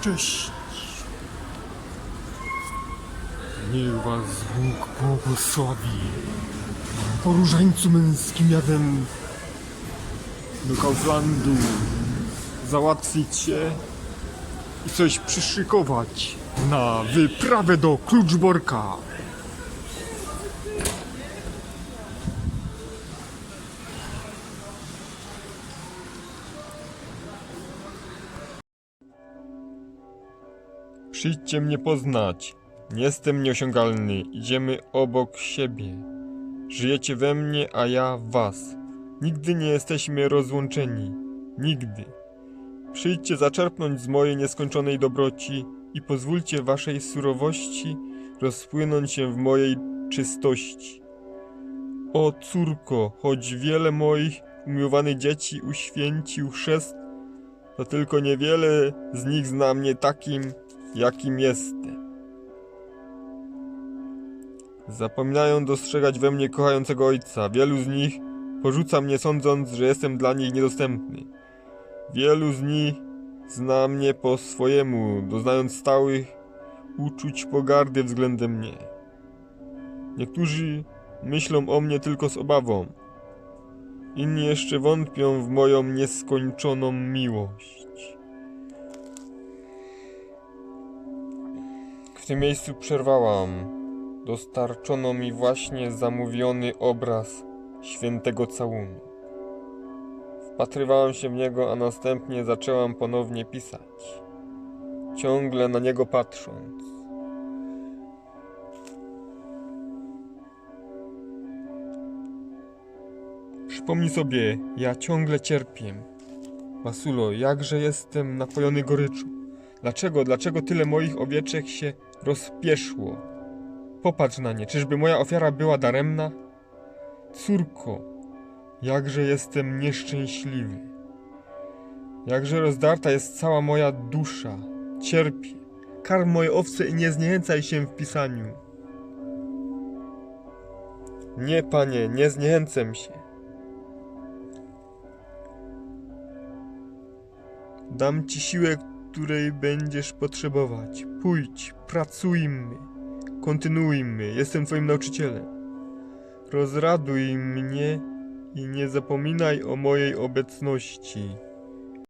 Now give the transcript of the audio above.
Cześć. Niech was Bóg błogosławi. Po różańcu męskim jadem do Kauflandu załatwić się i coś przyszykować na wyprawę do Kluczborka. Przyjdźcie mnie poznać. Nie jestem nieosiągalny. Idziemy obok siebie. Żyjecie we mnie, a ja w was. Nigdy nie jesteśmy rozłączeni. Nigdy. Przyjdźcie zaczerpnąć z mojej nieskończonej dobroci i pozwólcie waszej surowości rozpłynąć się w mojej czystości. O córko, choć wiele moich umiłowanych dzieci uświęcił chrzest, to tylko niewiele z nich zna mnie takim, jakim jestem. Zapominają dostrzegać we mnie kochającego ojca. Wielu z nich porzuca mnie sądząc, że jestem dla nich niedostępny. Wielu z nich zna mnie po swojemu, doznając stałych uczuć pogardy względem mnie. Niektórzy myślą o mnie tylko z obawą. Inni jeszcze wątpią w moją nieskończoną miłość. Tym miejscu przerwałam. Dostarczono mi właśnie zamówiony obraz świętego całunu. Wpatrywałam się w niego, a następnie zaczęłam ponownie pisać. Ciągle na niego patrząc. Przypomnij sobie, ja ciągle cierpię. Basulo, jakże jestem napojony goryczą. Dlaczego, dlaczego tyle moich owieczek się rozpieszło? Popatrz na nie, czyżby moja ofiara była daremna? Córko, jakże jestem nieszczęśliwy. Jakże rozdarta jest cała moja dusza. Cierpię. Karm moje owce i nie zniechęcaj się w pisaniu. Nie, panie, nie zniechęcę się. Dam ci siłę, której będziesz potrzebować. Pójdź, pracujmy, kontynuujmy. Jestem twoim nauczycielem. Rozraduj mnie i nie zapominaj o mojej obecności.